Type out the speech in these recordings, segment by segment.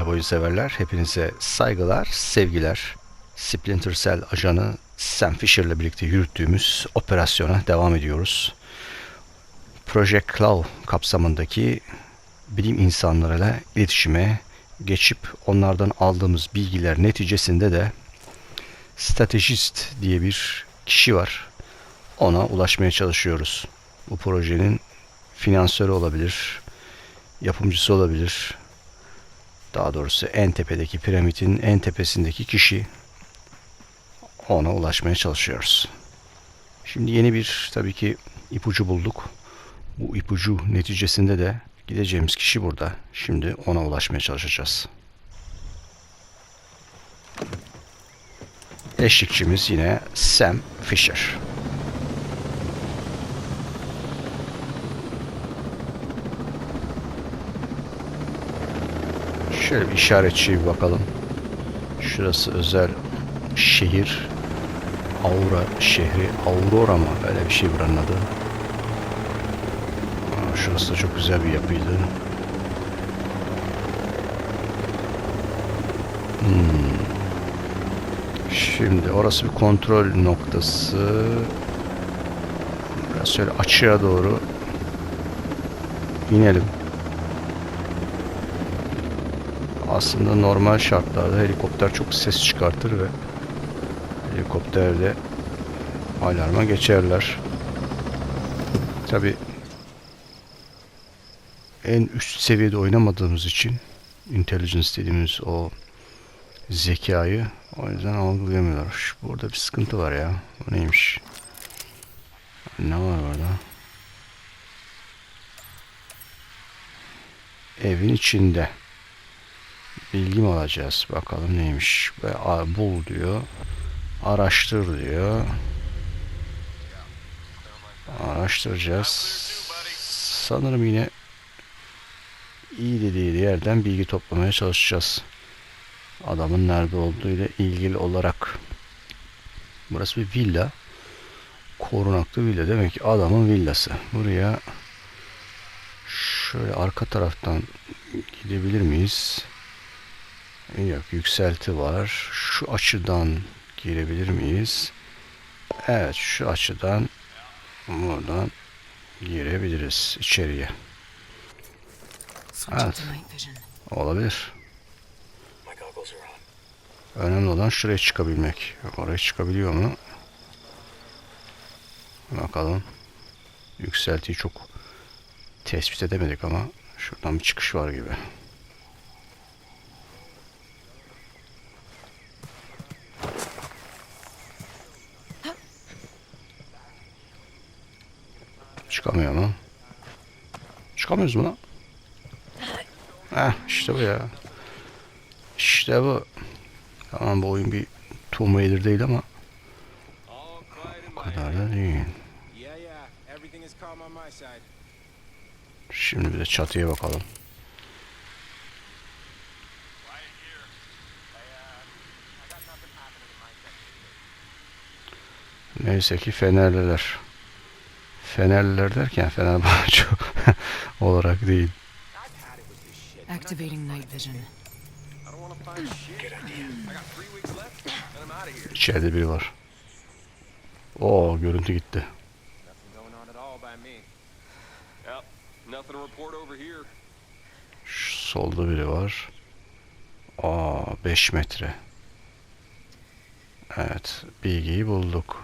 Merhaba oyun severler. Hepinize saygılar, sevgiler. Splinter Cell ajanı Sam Fisher ile birlikte yürüttüğümüz operasyona devam ediyoruz. Project Claw kapsamındaki bilim insanlarıyla iletişime geçip onlardan aldığımız bilgiler neticesinde de stratejist diye bir kişi var. Ona ulaşmaya çalışıyoruz. Bu projenin finansörü olabilir, yapımcısı olabilir, daha doğrusu en tepedeki piramidin en tepesindeki kişi ona ulaşmaya çalışıyoruz. Şimdi yeni bir tabii ki ipucu bulduk. Bu ipucu neticesinde de gideceğimiz kişi burada. Şimdi ona ulaşmaya çalışacağız. Eşlikçimiz yine Sam Fisher. Şöyle bir işaretçiye bir bakalım. Şurası özel şehir. Aura şehri. Aurora mı? Öyle bir şey buranın adı. Şurası da çok güzel bir yapıydı. Hmm. Şimdi orası bir kontrol noktası. Biraz şöyle açığa doğru inelim. Aslında normal şartlarda helikopter çok ses çıkartır ve helikopterde alarma geçerler. Tabi en üst seviyede oynamadığımız için intelligence dediğimiz o zekayı o yüzden algılayamıyorlar. Burada bir sıkıntı var ya. O neymiş? Ne var orada? Evin içinde bilgi alacağız? Bakalım neymiş. Ve bul diyor. Araştır diyor. Araştıracağız. Sanırım yine iyi dediği yerden bilgi toplamaya çalışacağız. Adamın nerede olduğu ile ilgili olarak. Burası bir villa. Korunaklı villa. Demek ki adamın villası. Buraya şöyle arka taraftan gidebilir miyiz? Yok yükselti var. Şu açıdan girebilir miyiz? Evet şu açıdan buradan girebiliriz içeriye. Evet. Olabilir. Önemli olan şuraya çıkabilmek. Oraya çıkabiliyor mu? Bakalım. Yükseltiyi çok tespit edemedik ama şuradan bir çıkış var gibi. Çıkamıyor mu? Çıkamıyoruz mu lan? Heh işte bu ya. İşte bu. Tamam bu oyun bir Tomb Raider değil ama o kadar da değil. Şimdi bir de çatıya bakalım. Neyse ki Fenerliler. Fenerliler derken Fenerbahçe olarak değil. Activating night vision. İçeride biri var. Oo görüntü gitti. Şu solda biri var. Aa 5 metre. Evet bilgiyi bulduk.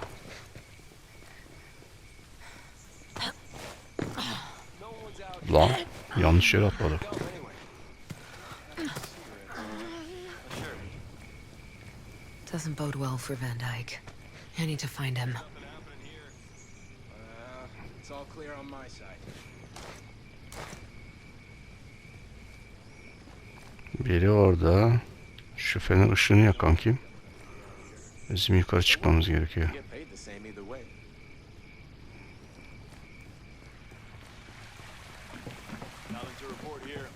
Lan yanlış yere atladık. Doesn't bode well for Van Dyke. I need to find him. Uh, it's all clear on my side. Biri orada. Şu fener ışığını yakan kim? Bizim yukarı çıkmamız gerekiyor. Get paid the same either way. Nothing to report here.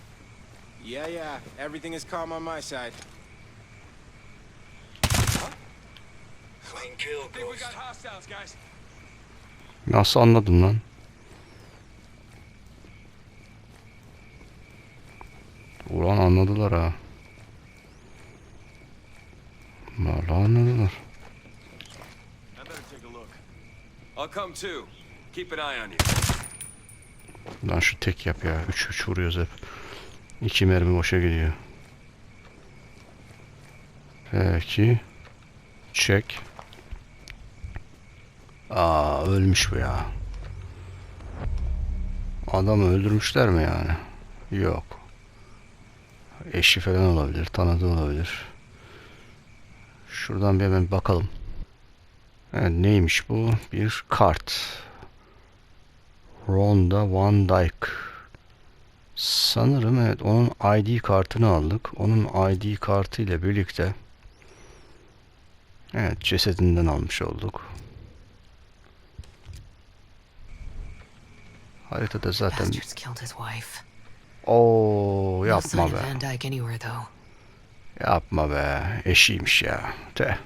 Yeah, yeah. Everything is calm on my side. Clean kill, I think we Ghost. got hostiles, guys. Nasıl anladın lan? Ulan anladılar ha. Vallahi anladılar. I better take a look. I'll come too. Keep an eye on you. Lan şu tek yap ya. 3 3 vuruyoruz hep. 2 mermi boşa gidiyor. Peki. Çek. Aa ölmüş bu ya. Adamı öldürmüşler mi yani? Yok. Eşi falan olabilir, tanıdığı olabilir. Şuradan bir hemen bakalım. Evet, neymiş bu? Bir kart. Ronda Van Dyke. Sanırım evet onun ID kartını aldık. Onun ID kartı ile birlikte evet cesedinden almış olduk. Haritada zaten Bastards killed his wife. o No yapma be. Yapma be. Eşiymiş ya. De.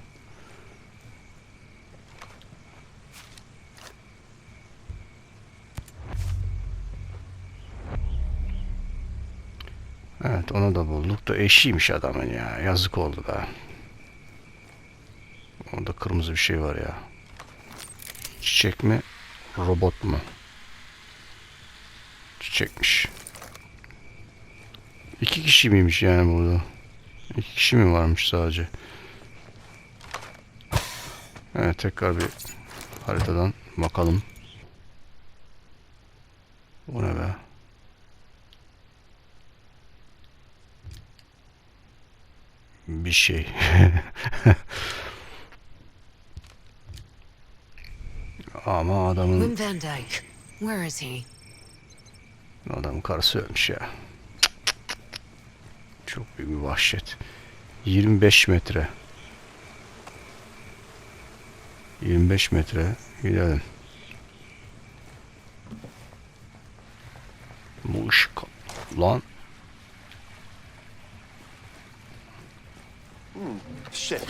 Evet onu da bulduk da eşiymiş adamın ya. Yazık oldu be. Orada kırmızı bir şey var ya. Çiçek mi? Robot mu? Çiçekmiş. İki kişi miymiş yani burada? İki kişi mi varmış sadece? Evet tekrar bir haritadan bakalım. Bu ne be? Bir şey. Ama adamın Wim Van Dyke. Where is he? Adamın karısı ölmüş ya. Çok büyük bir vahşet. 25 metre. 25 metre gidelim. Bu ışık lan Shit.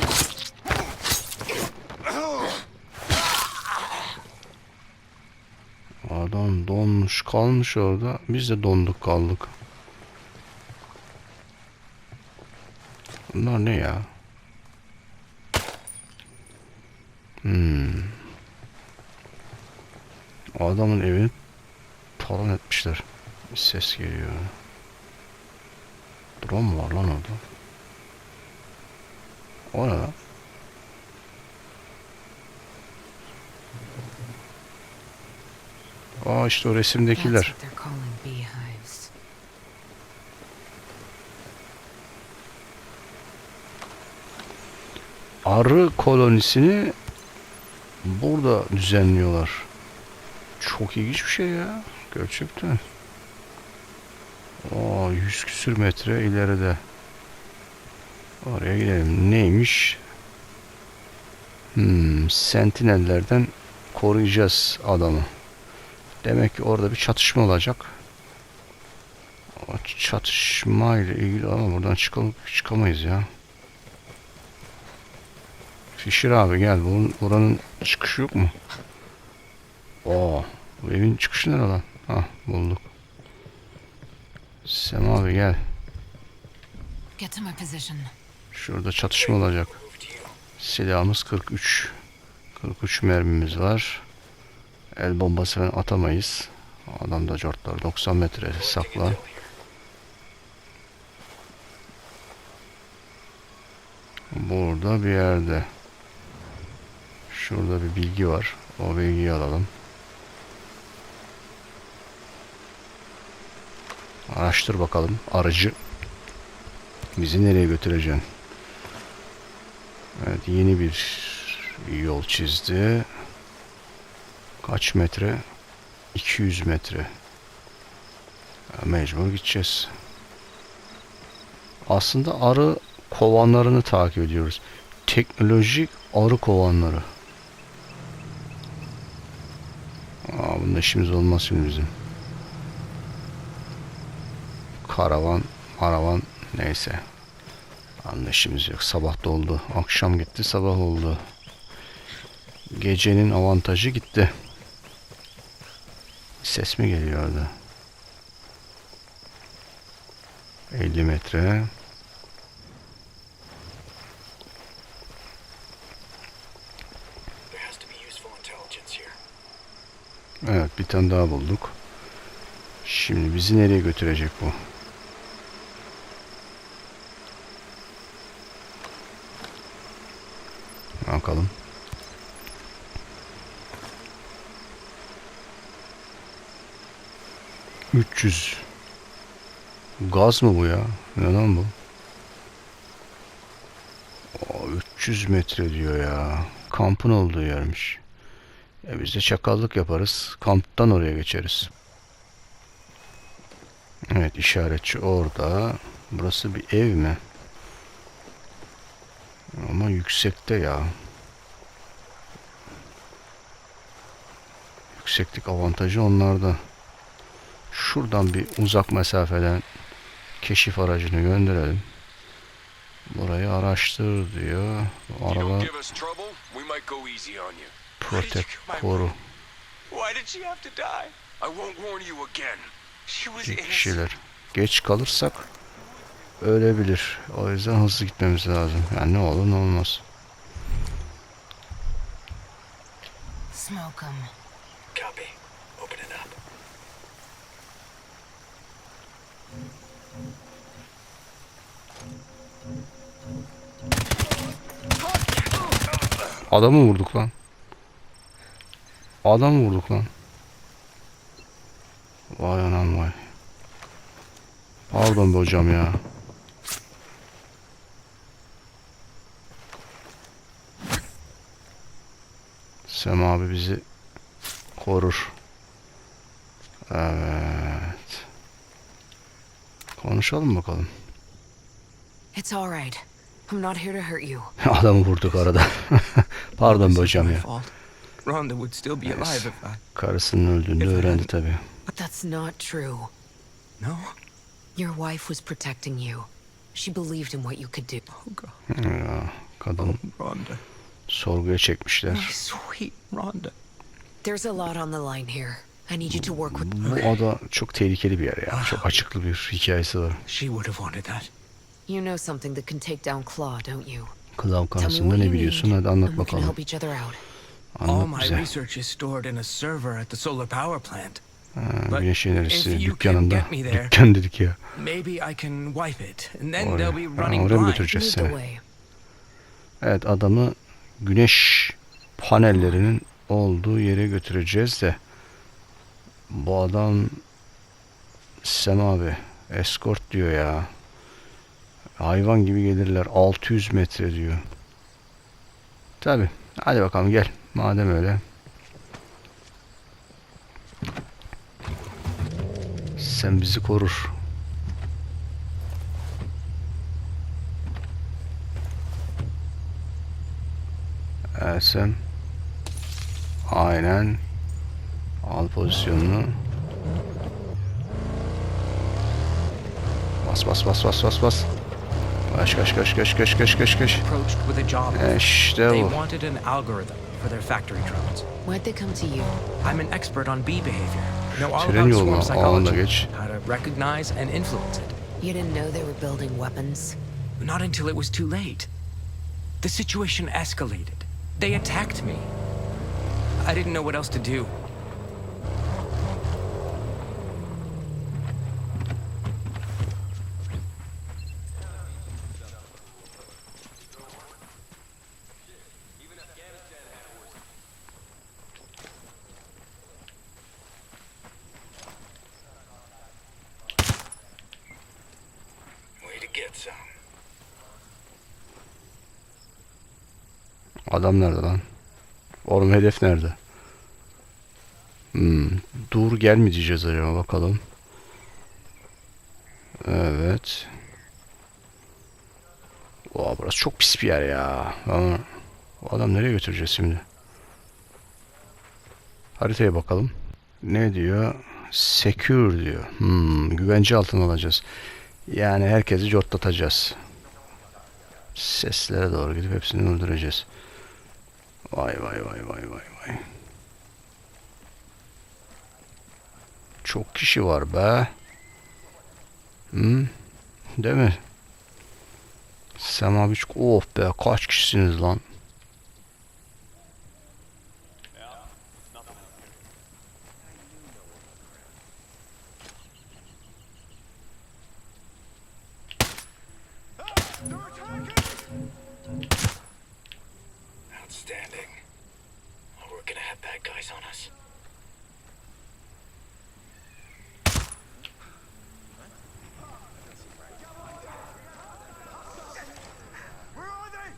adam donmuş kalmış orada. Biz de donduk kaldık. Bunlar ne ya? Hmm. Adamın evini talan etmişler. Bir ses geliyor. Drone var lan orada? O ne lan? Aa işte o resimdekiler. arı kolonisini burada düzenliyorlar. Çok ilginç bir şey ya. Gerçekten. Aa, 100 küsür metre ileride. Oraya gidelim. Neymiş? Hmm, sentinellerden koruyacağız adamı. Demek ki orada bir çatışma olacak. O çatışma ile ilgili ama buradan çıkalım çıkamayız ya. Fisher abi gel. Bunun, buranın çıkışı yok mu? Oo, bu evin çıkışı nere lan? Ha bulduk. Sem abi gel. Get to my position. Şurada çatışma olacak. Silahımız 43. 43 mermimiz var. El bombası falan atamayız. Adam da cortlar 90 metre sakla. Burada bir yerde. Şurada bir bilgi var. O bilgiyi alalım. Araştır bakalım aracı bizi nereye götüreceksin? Evet yeni bir yol çizdi. Kaç metre? 200 metre. Mecbur gideceğiz. Aslında arı kovanlarını takip ediyoruz. Teknolojik arı kovanları. Aa, bunda işimiz olmaz şimdi bizim. Karavan, maravan neyse. Anlaşımız yok. Sabah da oldu. Akşam gitti sabah oldu. Gecenin avantajı gitti. Ses mi geliyor orada? 50 metre. Evet bir tane daha bulduk. Şimdi bizi nereye götürecek bu? Bakalım. Üç yüz. Gaz mı bu ya? Ne lan bu? Aa, 300 metre diyor ya. Kampın olduğu yermiş. E biz de çakallık yaparız. Kamptan oraya geçeriz. Evet işaretçi orada. Burası bir ev mi? Ama yüksekte ya. Yükseklik avantajı onlarda. Şuradan bir uzak mesafeden keşif aracını gönderelim. Burayı araştır diyor. Bu araba protect koru. Kişiler. Geç kalırsak ölebilir. O yüzden hızlı gitmemiz lazım. Yani ne olur ne olmaz. Smoke 'em. Copy. Open it up. Adamı vurduk lan. Adamı vurduk lan. Vay anam vay. Pardon be hocam ya. Sem abi bizi korur. Evet. Konuşalım bakalım. It's all right. I'm not here to hurt you. Adamı vurduk arada. Pardon be hocam ya. Rhonda would still be alive if I. Karısının öldüğünü öğrendi tabii. But that's not true. No? Your wife was protecting you. She believed in what you could do. Oh, God. Ya, kadın Rhonda. sorguya My çekmişler. sweet Rhonda. There's a lot on the line here. I need you to work with. Bu ada çok tehlikeli bir yer ya. Çok açıklı bir hikayesi var. She would have wanted that. You know something that can take down Claw, don't you? Me konusunda what ne you biliyorsun? Hadi anlat we can bakalım. help each other out. All my bize. research is stored in a server at the solar power plant. Ha, But güneş if enerjisi you can dükkanında. get me there- Dükkan dedik ya. Maybe I can wipe it, and then Oraya, they'll be running oraya götüreceğiz seni? Evet adamı güneş panellerinin olduğu yere götüreceğiz de bu adam Sem abi escort diyor ya. Hayvan gibi gelirler 600 metre diyor. Tabi hadi bakalım gel madem öyle. Sen bizi korur. Evet sen. Aynen. Al pozisyonunu. Bas bas bas bas bas bas. Kaç kaç kaç kaç kaç kaç kaç kaç. İşte bu. Why'd they come to you? I'm an expert on bee behavior. Know all Tren about yoluna swarm psychology, geç. how to recognize and influence it. You didn't know they were building weapons? Not until it was too late. The situation escalated. They attacked me. I didn't know what else to do. Way to get some. Adam nerede lan? Oğlum hedef nerede? Hmm, dur gel mi diyeceğiz acaba bakalım. Evet. Oha burası çok pis bir yer ya. Ama bu adam nereye götüreceğiz şimdi? Haritaya bakalım. Ne diyor? Secure diyor. Hmm, güvence altına alacağız. Yani herkesi cortlatacağız. Seslere doğru gidip hepsini öldüreceğiz. Vay vay vay vay vay vay. Çok kişi var be. Hı? Değil mi? Sem abi çok- oh be kaç kişisiniz lan? Outstanding. Oh, we're gonna have bad guys on us. Where are they?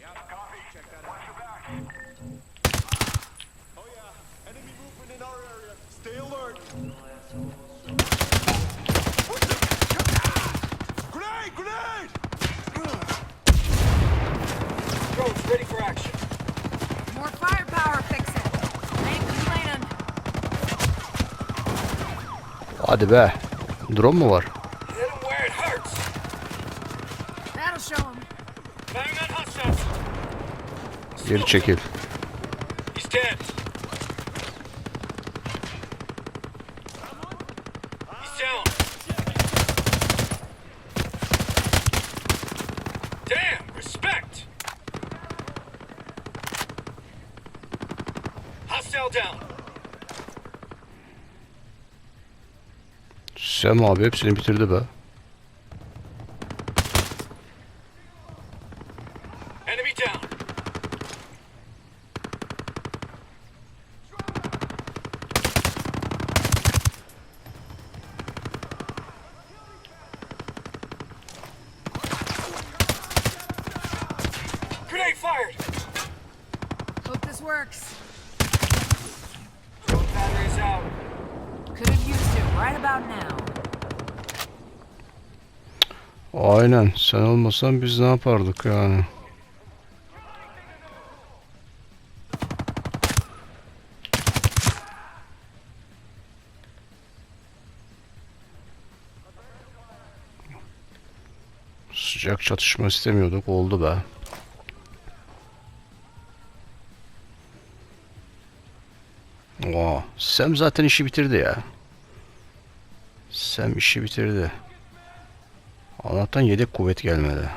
Yeah, copy. Check that out. Oh yeah, enemy movement in our area. Stay alert. What the? Grenade! Grenade! Drones ready for action. More firepower, fix it. Ain't complaining. Hadi be. Drone mu var? Hit him where it Sem abi hepsini bitirdi be. Enemy down. Grenade fired! Hope this works. Drone batteries out. Could have used it right about now. Aynen. Sen olmasan biz ne yapardık yani? Sıcak çatışma istemiyorduk. Oldu be. Oo, Sam zaten işi bitirdi ya. Sam işi bitirdi. Allah'tan yedek kuvvet gelmedi.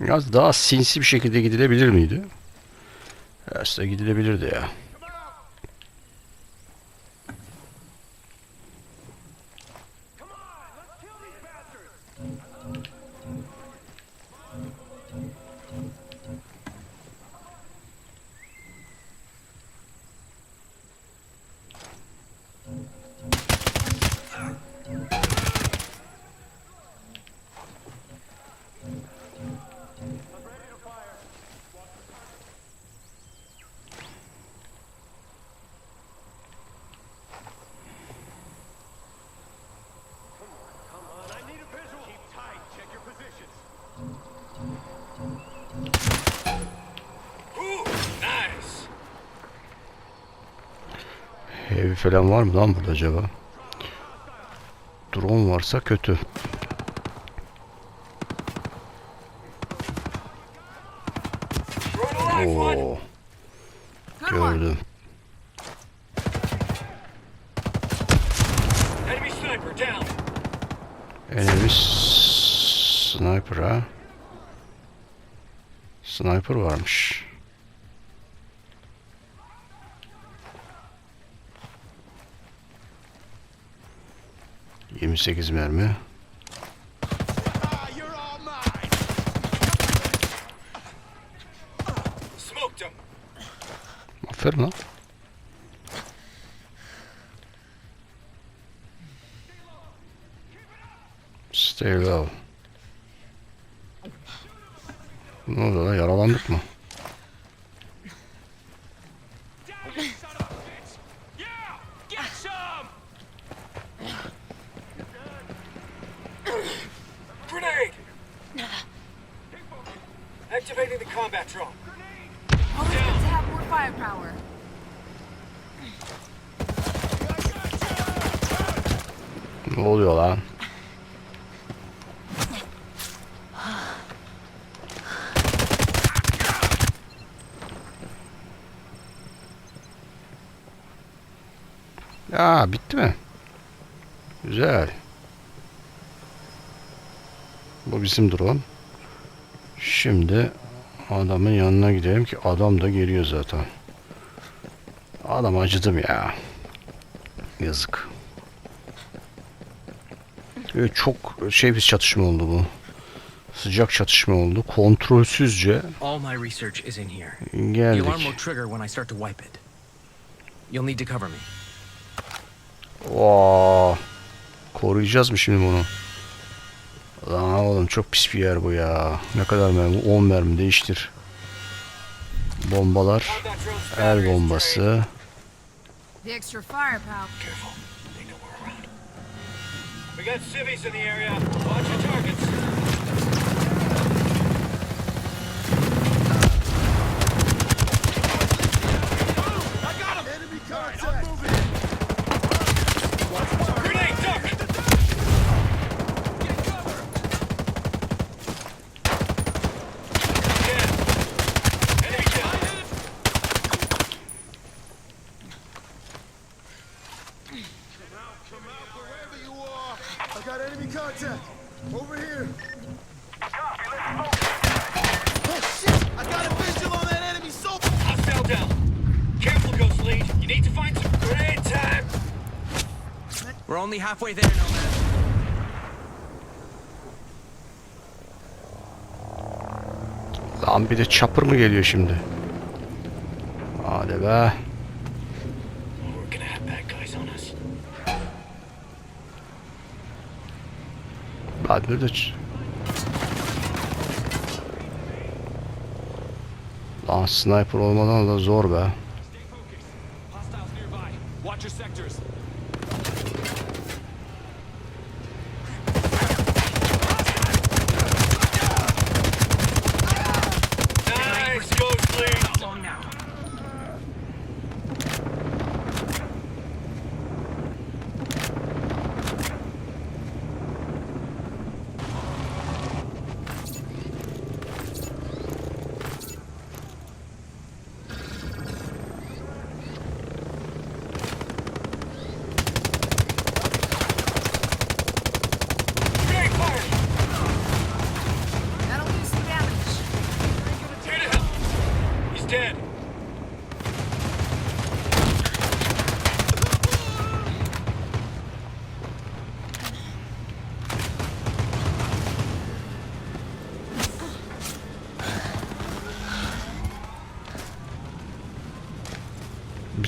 Biraz daha sinsi bir şekilde gidilebilir miydi? Aslında gidilebilirdi ya. Falan var mı lan burada acaba? Drone varsa kötü. 108 mermi. Aferin lan. Stay low. Ne oldu lan yaralandık mı? Bizim drone. Şimdi adamın yanına gidelim ki adam da geliyor zaten. Adam acıdım ya. Yazık. Ve çok şey bir çatışma oldu bu. Sıcak çatışma oldu. Kontrolsüzce geldik. You'll need to cover me. Koruyacağız mı şimdi bunu? Oğlum çok pis bir yer bu ya. Ne kadar mermi? 10 mermi değiştir. Bombalar. El bombası. We got civvies in the area. Watch your targets. Grenade, duck! Dead. Enemy down. I got enemy contact. Over here. Oh shit! I got a visual on that enemy soldier. Hostile down. Careful, Ghost Lead. You need to find some grenade time. We're only halfway there, Nomad. Lan bir de chopper mı geliyor şimdi? Hadi be. Hadi ç- Lan sniper olmadan da zor be.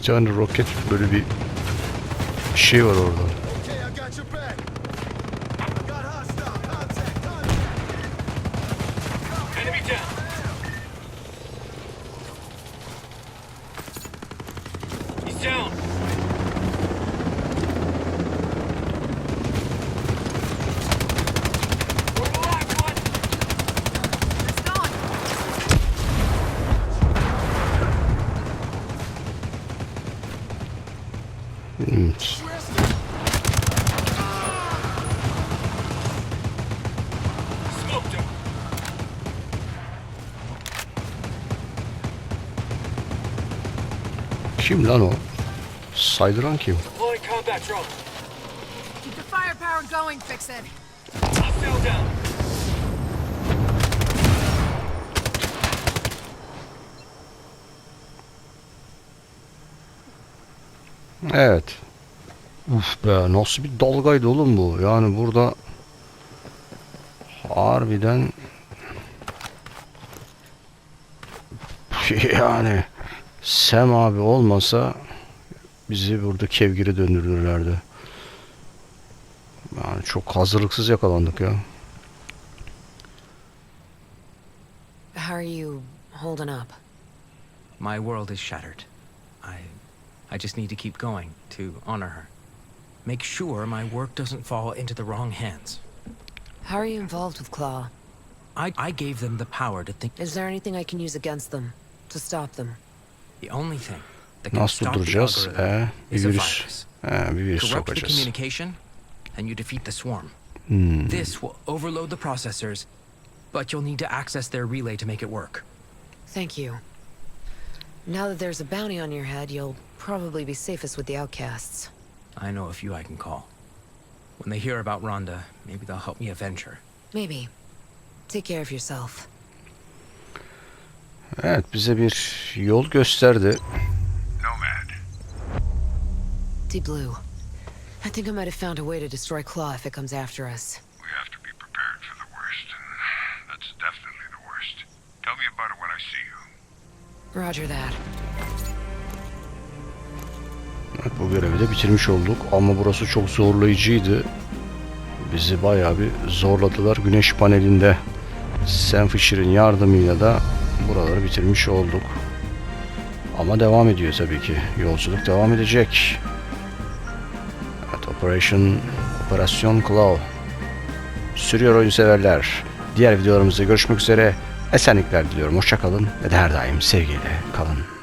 Tane roket böyle bir şey var orada. Kim lan o? Saydıran kim? Evet. Uf be nasıl bir dalgaydı oğlum bu. Yani burada harbiden yani Sem abi olmasa bizi burada kevgire döndürürlerdi. Yani çok hazırlıksız yakalandık ya. How are you holding up? My world is shattered. I I just need to keep going to honor her. Make sure my work doesn't fall into the wrong hands. How are you involved with Claw? I I gave them the power to think Is there anything I can use against them? To stop them? Nasıl stop the duracağız? algorithm E, bir is a virüs. virus. E, bir virüs Corrupt the sokacağız. communication, and you defeat the swarm. Hmm. This will overload the processors, but you'll need to access their relay to make it work. Thank you. Now that there's a bounty on your head, you'll probably be safest with the outcasts. I know a few I can call. When they hear about Rhonda, maybe they'll help me avenge her. Maybe. Take care of yourself. Evet bize bir yol gösterdi. Nomad. Deep Blue. I think I might have found a way to destroy Claw if it comes after us. We have to be prepared for the worst, and that's definitely the worst. Tell me about it when I see you. Roger that. Evet, bu görevi de bitirmiş olduk ama burası çok zorlayıcıydı. Bizi bayağı bir zorladılar güneş panelinde. Sam Fisher'in yardımıyla da buraları bitirmiş olduk. Ama devam ediyor tabii ki. Yolculuk devam edecek. Evet, Operation Operasyon Claw sürüyor oyun severler. Diğer videolarımızda görüşmek üzere. Esenlikler diliyorum. Hoşça kalın ve her daim sevgiyle kalın.